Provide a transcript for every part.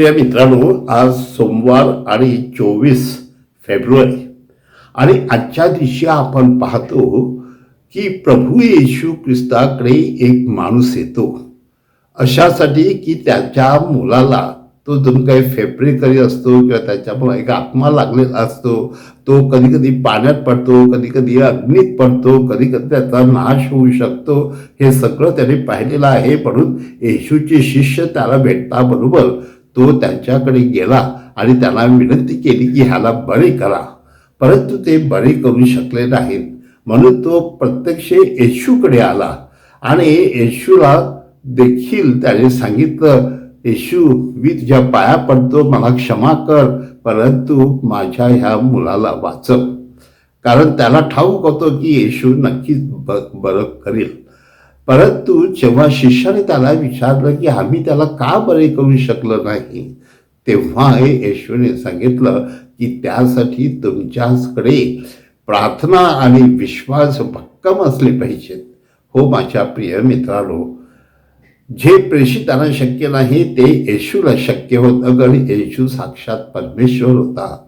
प्रिय मित्रांनो आज सोमवार आणि चोवीस फेब्रुवारी. आणि आजच्या दिवशी आपण पाहतो की प्रभू येशू ख्रिस्ताकडे एक माणूस येतो. अशासाठी की त्याच्या मुलाला तो जणू काही फेब्रिकरी असतो किंवा त्याच्यामुळे एक आत्मा लागलेला असतो तो कधी कधी पाण्यात पडतो कधी कधी अग्नीत पडतो कधी कधी त्याचा नाश होऊ शकतो हे सगळं त्याने पाहिलेलं आहे. म्हणून येशूचे शिष्य त्याला भेटताबरोबर तो त्यांच्याकडे गेला आणि त्यांना विनंती केली की ह्याला बरे करा. परंतु ते बरे करू शकले नाहीत. म्हणून तो प्रत्यक्ष येशूकडे आला. आणि येशूला देखील त्याने सांगितलं येशू मी तुझ्या पाया पडतो मला क्षमा कर परंतु माझ्या ह्या मुलाला वाचव. कारण त्याला ठाऊक होतं की येशू नक्कीच ब बरं करेल. परंतु जेव्हा शिष्याने त्याला विचारलं की आम्ही त्याला का बरे करू शकलो नाही तेव्हा हे येशूने सांगितलं की त्यासाठी तुमच्याकडे प्रार्थना आणि विश्वास भक्कम असले पाहिजेत. हो माझ्या प्रिय मित्रांनो जे प्रेषितांना शक्य नाही ते येशूला शक्य होतं. कारण येशू साक्षात परमेश्वर होता.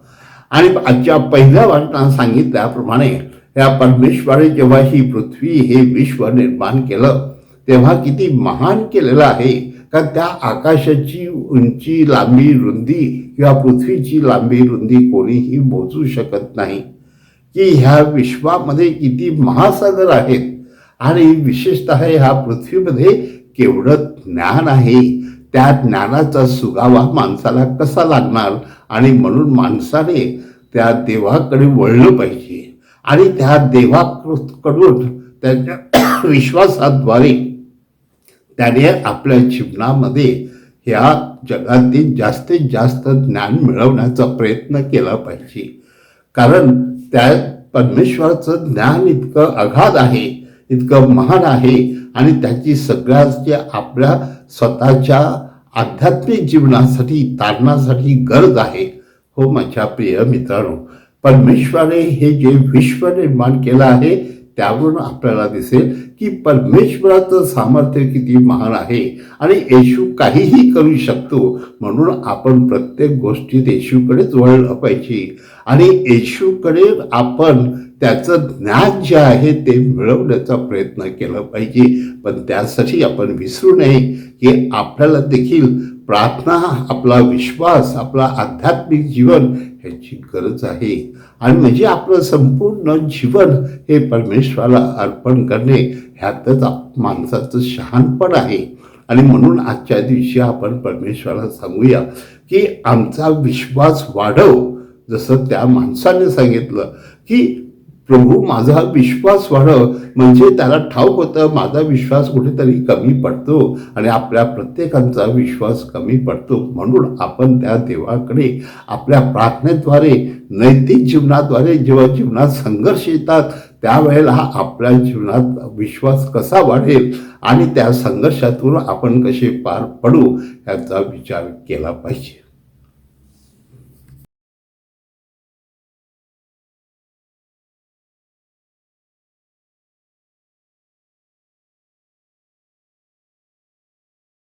आणि आजच्या पहिल्या वाटणा सांगितल्याप्रमाणे या परमेश्वराने जेव्हा ही पृथ्वी हे विश्व निर्माण केलं तेव्हा किती महान केलेलं आहे. का त्या आकाशाची उंची लांबी रुंदी किंवा पृथ्वीची लांबी रुंदी कोणीही मोजू शकत नाही. की ह्या विश्वामध्ये किती महासागर आहेत. आणि विशेषतः ह्या पृथ्वीमध्ये केवढं ज्ञान आहे. त्या ज्ञानाचा सुगावा माणसाला कसा लागणार? आणि म्हणून माणसाने त्या देवाकडे वळलं पाहिजे. आणि त्या देवाकडून त्यांच्या विश्वासाद्वारे त्याने आपल्या जीवनामध्ये ह्या जगातील जास्तीत जास्त ज्ञान मिळवण्याचा प्रयत्न केला पाहिजे. कारण त्या परमेश्वराचं ज्ञान इतकं अगाध आहे इतकं महान आहे आणि त्याची सगळ्याची आपल्या स्वतःच्या आध्यात्मिक जीवनासाठी तारणासाठी गरज आहे. हो माझ्या प्रिय मित्रांनो परमेश्वराने हे जे विश्व निर्माण केलं आहे त्यावरून आपल्याला दिसेल की परमेश्वराचं सामर्थ्य किती महान आहे. आणि येशू काहीही करू शकतो म्हणून आपण प्रत्येक गोष्टीत येशूकडेच वळलं पाहिजे. आणि येशूकडे आपण त्याचं ज्ञान जे आहे ते मिळवण्याचा प्रयत्न केला पाहिजे. पण त्यासाठी आपण विसरू नये की आपल्याला देखील प्रार्थना आपला विश्वास आपला आध्यात्मिक जीवन ह्याची गरज आहे. आणि म्हणजे आपलं संपूर्ण जीवन हे परमेश्वराला अर्पण करणे ह्यातच माणसाचं शहाणपण आहे. आणि म्हणून आजच्या दिवशी आपण परमेश्वराला सांगूया की आमचा विश्वास वाढव. जसं त्या माणसाने सांगितलं की प्रभू माझा विश्वास वाढव. म्हणजे त्याला ठाऊक होतं माझा विश्वास कुठेतरी कमी पडतो आणि आपल्या प्रत्येकांचा विश्वास कमी पडतो. म्हणून आपण त्या देवाकडे आपल्या प्रार्थनेद्वारे नैतिक जीवनाद्वारे जेव्हा जीवनात संघर्ष येतात त्यावेळेला आपल्या जीवनात विश्वास कसा वाढेल आणि त्या संघर्षातून आपण कसे पार पडू याचा विचार केला पाहिजे.